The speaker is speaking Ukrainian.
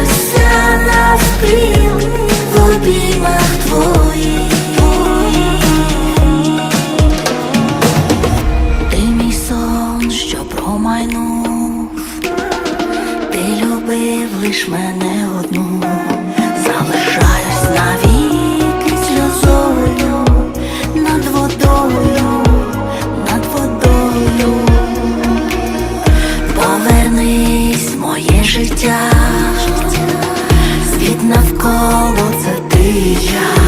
розлітаюся на спіл в обіймах твоїх. Ти мій сон, що промайнув, ти любив лиш мене одну, залишаюсь навіки сльозою над водою, над водою. Повернись моє життя, Yeah.